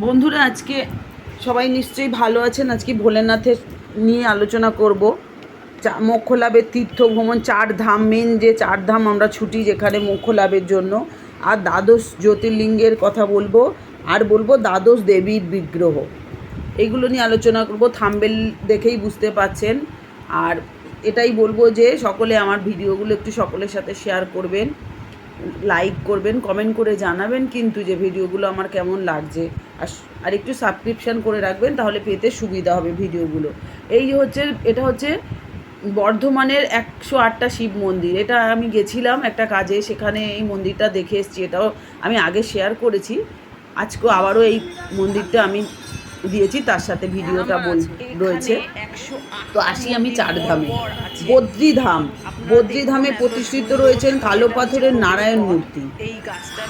বন্ধুরা, আজকে সবাই নিশ্চয়ই ভালো আছেন। আজকে ভোলেনাথের নিয়ে আলোচনা করব। চা- মোক্ষ লাভের তীর্থ ভ্রমণ চার ধাম মেন যে চার ধাম আমরা ছুটি যেখানে মোক্ষ লাভের জন্য। আর দ্বাদশ জ্যোতির্লিঙ্গের কথা বলব, আর বলব দ্বাদশ দেবীর বিগ্রহ। এগুলো নিয়ে আলোচনা করব, থাম্বেল দেখেই বুঝতে পাচ্ছেন। আর এটাই বলব যে, সকলে আমার ভিডিওগুলো একটু সকলের সাথে শেয়ার করবেন লাইক করবেন কমেন্ট করে জানাবেন, কিন্তু যে ভিডিওগুলো আমার কেমন লাগছে। আর একটু সাবস্ক্রিপশান করে রাখবেন, তাহলে পেতে সুবিধা হবে ভিডিওগুলো। এই হচ্ছে, এটা হচ্ছে বর্ধমানের একশো আটটা শিব মন্দির। এটা আমি গেছিলাম একটা কাজে, সেখানে এই মন্দিরটা দেখে এসছি, এটাও আমি আগে শেয়ার করেছি। আজকে আবারও এই মন্দিরটা আমি দিয়েছি তার সাথে ভিডিওটা বল রয়েছে। তো আসি আমি চার ধামে বদ্রীধাম। বদ্রীধামে প্রতিষ্ঠিত রয়েছেন কালো পাথরের নারায়ণ মূর্তি।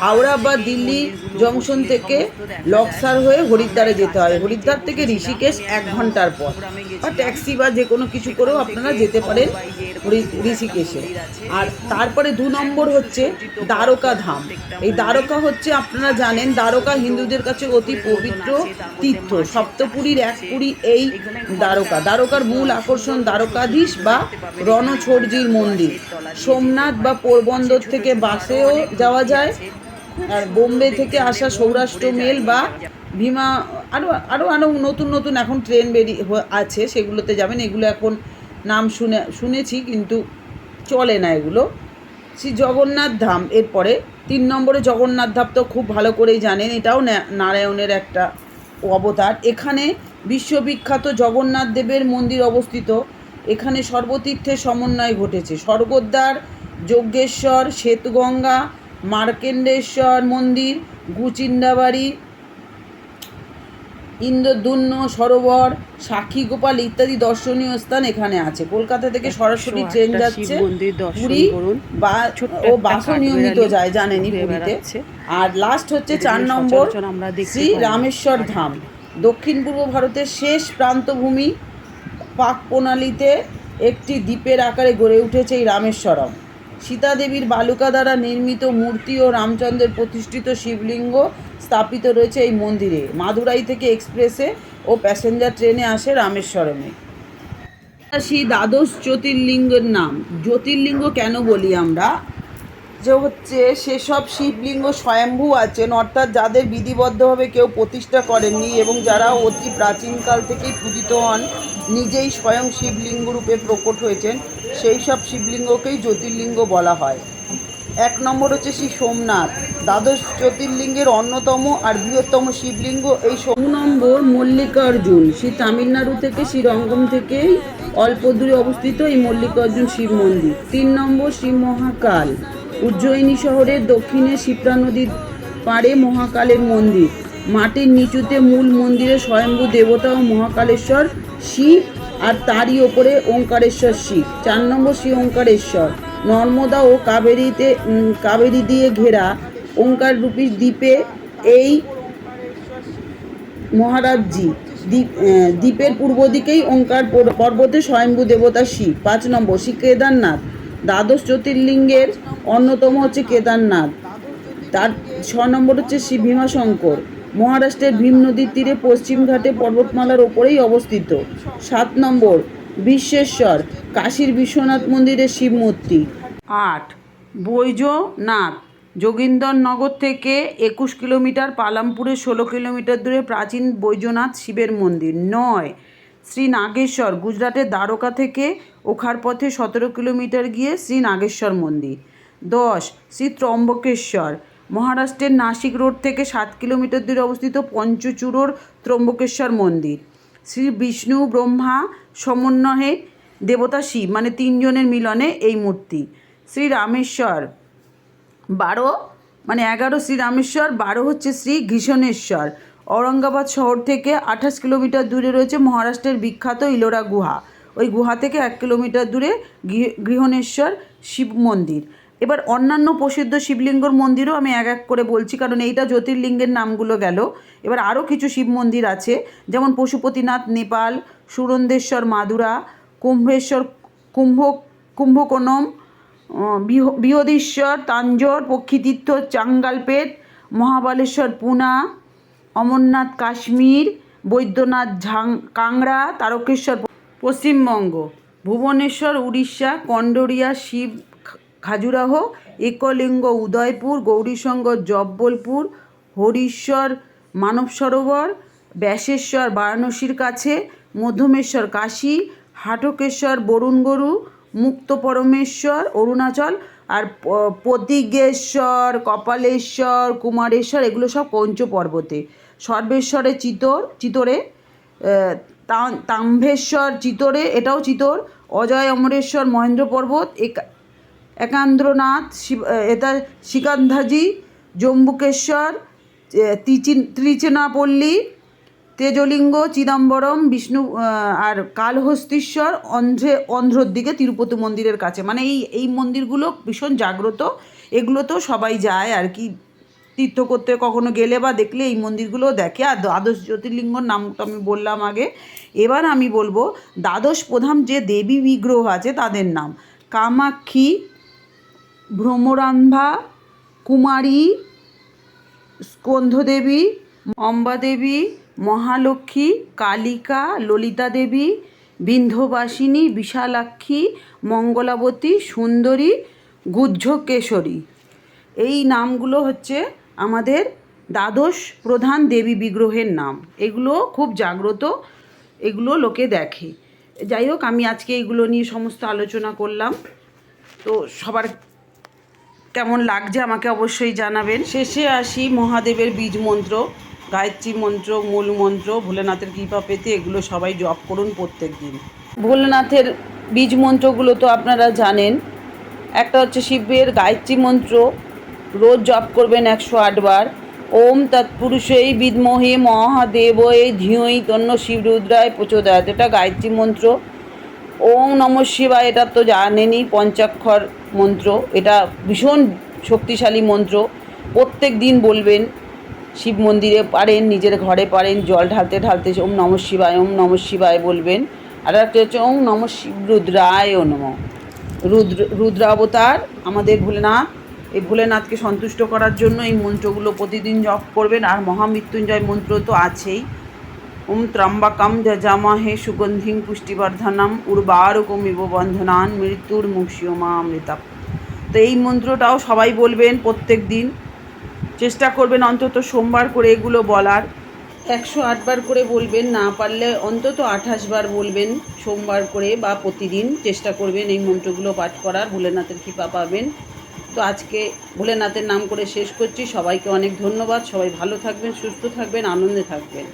হাওড়া বা দিল্লি জংশন থেকে লক্সার হয়ে হরিদ্বারে যেতে হয়। হরিদ্বার থেকে ঋষিকেশ এক ঘণ্টার পর বা ট্যাক্সি বা যে কোনো কিছু করেও আপনারা যেতে পারেন ঋষিকেশে। আর তারপরে দু নম্বর হচ্ছে দ্বারকা ধাম। এই দ্বারকা হচ্ছে আপনারা জানেন দ্বারকা হিন্দুদের কাছে অতি পবিত্র তীর্থ। সপ্তপুরীর এক পুরী এই দ্বারকা। দ্বারকার মূল আকর্ষণ দ্বারকাধীশ বা রণছোড়জির মন্দির। সোমনাথ বা পোরবন্দর থেকে বাসেও যাওয়া যায় আর বোম্বে থেকে আসা সৌরাষ্ট্র মেল বা ভীমা আরও আরও আরও নতুন নতুন এখন ট্রেন বেরিয়ে আছে, সেগুলোতে যাবেন। এগুলো এখন নাম শুনে, শুনেছি কিন্তু চলে না এগুলো। শ্রী জগন্নাথ ধাম, এরপরে তিন নম্বরে জগন্নাথ ধাম তো খুব ভালো করেই জানেন, এটাও নারায়ণের একটা অবতার। এখানে বিশ্ববিখ্যাত জগন্নাথ দেবের মন্দির অবস্থিত। এখানে সর্বতীর্থের সমন্বয় ঘটেছে। স্বর্গদ্বার, যজ্ঞেশ্বর, শ্বেতগঙ্গা, মার্কেন্ডেশ্বর মন্দির, গুচিন্দাবাড়ি ইন্দ্রদুন্ন সরোবর সাক্ষী গোপাল ইত্যাদি দর্শনীয় স্থান এখানে আছে। কলকাতা থেকে সরাসরি ট্রেন যাচ্ছে। পুরী বা ও বাসও নিয়মিত যায় জানেনই পুরীতে। আর লাস্ট হচ্ছে চার নম্বর শ্রী রামেশ্বর ধাম। দক্ষিণ পূর্ব ভারতের শেষ প্রান্তভূমি পাক প্রণালীতে একটি দ্বীপের আকারে গড়ে উঠেছে এই রামেশ্বরম। সীতা দেবীর বালুকা দ্বারা নির্মিত মূর্তি ও রামচন্দ্রের প্রতিষ্ঠিত শিবলিঙ্গ স্থাপিত রয়েছে এই মন্দিরে। মাদুরাই থেকে এক্সপ্রেসে ও প্যাসেঞ্জার ট্রেনে আসে রামেশ্বরমে। আসি দ্বাদশ জ্যোতির্লিঙ্গের নাম। জ্যোতির্লিঙ্গ কেন বলি আমরা? যে হচ্ছে সেসব শিবলিঙ্গ স্বয়ম্ভూ আছেন, অর্থাৎ যাদের বিধিবদ্ধভাবে কেউ প্রতিষ্ঠা করেননি এবং যারা অতি প্রাচীনকাল থেকেই পূজিত হন, নিজেই স্বয়ং শিবলিঙ্গ রূপে প্রকট হয়েছেন। সেই সব শিবলিঙ্গকেই জ্যোতির্লিঙ্গ বলা হয়। এক নম্বর হচ্ছে শ্রী সোমনাথ। দ্বাদশ জ্যোতির্লিঙ্গের অন্যতম আর বৃহত্তম শিবলিঙ্গ এই দু নম্বর মল্লিকার্জুন। শ্রী তামিলনাড়ু থেকে শ্রীরঙ্গম থেকেই অল্প দূরে অবস্থিত এই মল্লিকার্জুন শিব মন্দির। তিন নম্বর শ্রী মহাকাল। উজ্জয়িনী শহরের দক্ষিণে শিপ্রা নদীর পাড়ে মহাকালের মন্দির। মাটির নিচুতে মূল মন্দিরে স্বয়ম্ভু দেবতা ও মহাকালেশ্বর শিব আর তারই ওপরে ওঙ্কারেশ্বর শিব। চার নম্বর শ্রী ওঙ্কারেশ্বর। নর্মদা ও কাবেরীতে কাবেরী দিয়ে ঘেরা ওঙ্কার রূপী দ্বীপে এই মহারাজজি, দ্বীপ দ্বীপের পূর্ব দিকেই ওঙ্কার পর্বতে স্বয়ম্ভু দেবতা শিব। পাঁচ নম্বর, শ্রী কেদারনাথ। দ্বাদশ জ্যোতির্লিঙ্গের অন্যতম হচ্ছে কেদারনাথ। তার, ছ নম্বর হচ্ছে শ্রী ভীমাশঙ্কর। মহারাষ্ট্রের ভীম নদীর তীরে পশ্চিমঘাটে পর্বতমালার ওপরেই অবস্থিত। সাত নম্বর, বিশ্বেশ্বর, কাশীর বিশ্বনাথ মন্দিরের শিব মূর্তি আট, বৈজনাথ, যোগীন্দরনগর থেকে একুশ কিলোমিটার, পালামপুরে ষোলো কিলোমিটার দূরে প্রাচীন বৈজনাথ শিবের মন্দির। নয় শ্রী নাগেশ্বর গুজরাটের দ্বারকা থেকে ওখার পথে সতেরো কিলোমিটার গিয়ে শ্রী নাগেশ্বর মন্দির। দশ, শ্রী ত্রম্বকেশ্বর মহারাষ্ট্রের নাসিক রোড থেকে সাত কিলোমিটার দূরে অবস্থিত পঞ্চচূড়োর ত্রম্বকেশ্বর মন্দির। শ্রী বিষ্ণু, ব্রহ্মা সমন্বয়ে দেবতা শিব মানে তিনজনের মিলনে এই মূর্তি। শ্রী রামেশ্বর বারো মানে এগারো শ্রী রামেশ্বর, বারো হচ্ছে শ্রী ঘৃষণেশ্বর। ঔরঙ্গাবাদ শহর থেকে আঠাশ কিলোমিটার দূরে রয়েছে মহারাষ্ট্রের বিখ্যাত ইলোরা গুহা। ওই গুহা থেকে এক কিলোমিটার দূরে গৃহ- গৃহণেশ্বর শিব মন্দির। এবার অন্যান্য প্রসিদ্ধ শিবলিঙ্গর মন্দিরও আমি এক এক করে বলছি, কারণ এইটা জ্যোতির্লিঙ্গের নামগুলো গেল। এবার আরও কিছু শিব মন্দির আছে, যেমন পশুপতিনাথ, নেপাল, সুরন্দেশ্বর, মাদুরা, কুম্ভেশ্বর, কুম্ভ, কুম্ভকোণম বৃহদীশ্বর, তাঞ্জোর, পক্ষীতীর্থ, চাঙ্গালপেট, মহাবালেশ্বর, পুনা, অমরনাথ, কাশ্মীর, বৈদ্যনাথ ঝাং, কাংড়া, তারকেশ্বর, পশ্চিমবঙ্গ, ভুবনেশ্বর, উড়িষ্যা, কন্ডোরিয়া, শিব খাজুরাহ, একলিঙ্গ উদয়পুর গৌরীশঙ্গ জব্বলপুর, হরিশ্বর মানব সরোবর, ব্যাসেশ্বর বারাণসীর কাছে, মধ্যমেশ্বর কাশী, হাটকেশ্বর বরুণগরু, মুক্ত পরমেশ্বর অরুণাচল আর প- পদিগেশ্বর কপালেশ্বর, কুমারেশ্বর এগুলো সব কঞ্চ পর্বতে সর্বেশ্বরে চিতর, চিতরে তাম্ভেশ্বর চিতরে, এটাও চিতর, অজয় অমরেশ্বর মহেন্দ্র পর্বত একান্দ্রনাথ, শিব এটা শ্রীকান্ধাজি জম্বুকেশ্বর তিচি- ত্রিচিনাপল্লী, তেজলিঙ্গ, চিদম্বরম, বিষ্ণু আর কালহস্তীশ্বর, অন্ধ্রে, অন্ধ্রর দিকে তিরুপতি মন্দিরের কাছে। মানে এই এই মন্দিরগুলো ভীষণ জাগ্রত। এগুলো তো সবাই যায় আর কি। তীর্থ করতে কখনো গেলে বা দেখলে এই মন্দিরগুলো দেখে। আর দ্বাদশ জ্যোতির্লিঙ্গর নাম তো আমি বললাম আগে। এবার আমি বলব, দ্বাদশ প্রধান যে দেবী বিগ্রহ আছে তাদের নাম। কামাক্ষী ভ্রমরাম্ভা কুমারী, স্কন্ধদেবী, অম্বাদেবী, মহালক্ষ্মী, কালিকা ললিতা দেবী বিন্ধ্যবাসিনী, বিশালাক্ষী, মঙ্গলাবতী, সুন্দরী, গুহ্যকেশরী। এই নামগুলো হচ্ছে আমাদের দ্বাদশ প্রধান দেবী বিগ্রহের নাম। এগুলো খুব জাগ্রত, এগুলো লোকে দেখে। যাই হোক, আমি আজকে এইগুলো নিয়ে সমস্ত আলোচনা করলাম। তো সবার কেমন লাগছে আমাকে অবশ্যই জানাবেন। শেষে আসি মহাদেবের বীজ মন্ত্র, গায়ত্রী মন্ত্র, মূল মন্ত্র, ভোলেনাথের কৃপা পেতে এগুলো সবাই জপ করুন প্রত্যেক দিন। ভোলেনাথের বীজ মন্ত্রগুলো তো আপনারা জানেন। একটা হচ্ছে শিবের গায়ত্রী মন্ত্র, রোজ জপ করবেন একশো আটবার ওম তৎপুরুষই বিদ্মহে মহাদেবয়ে ধিয়ই তন্ন শিবরুদ্রায় প্রচোদয়াত। এটা গায়ত্রী মন্ত্র। ওম নম শিবায়, এটা তো জানেনই, পঞ্চাক্ষর মন্ত্র। এটা ভীষণ শক্তিশালী মন্ত্র। প্রত্যেক দিন বলবেন, শিব মন্দিরে পারেন, নিজের ঘরে পারেন, জল ঢালতে ঢালতে ওম নম শিবায় ওম নম শিবায় বলবেন। আর একটা হচ্ছে ওম নম শিব রুদ্রায় নম। রুদ্র, রুদ্রাবতার আমাদের ভোলেনাথ, এই ভোলেনাথকে সন্তুষ্ট করার জন্য এই মন্ত্রগুলো প্রতিদিন জপ করবেন। আর মহামৃত্যুঞ্জয় মন্ত্র তো আছেই। ওম ত্রম্বকম যজামহে সুগন্ধিং পুষ্টিবর্ধনম উর্বারুকমিব বন্ধনান মৃত্যুর মুক্ষিয়মা অমৃতা তো এই মন্ত্রটাও সবাই বলবেন প্রত্যেক দিন। চেষ্টা করবেন অন্তত সোমবার করে এগুলো বলার। একশো আটবার করে বলবেন, না পারলে অন্তত আঠাশ বার বলবেন সোমবার করে বা প্রতিদিন। চেষ্টা করবেন এই মন্ত্রগুলো পাঠ করার। ভোলেনাথের কৃপা পাবেন। তো আজকে ভোলেনাথের নাম করে শেষ করছি। সবাইকে অনেক ধন্যবাদ। সবাই ভালো থাকবেন, সুস্থ থাকবেন, আনন্দে থাকবেন।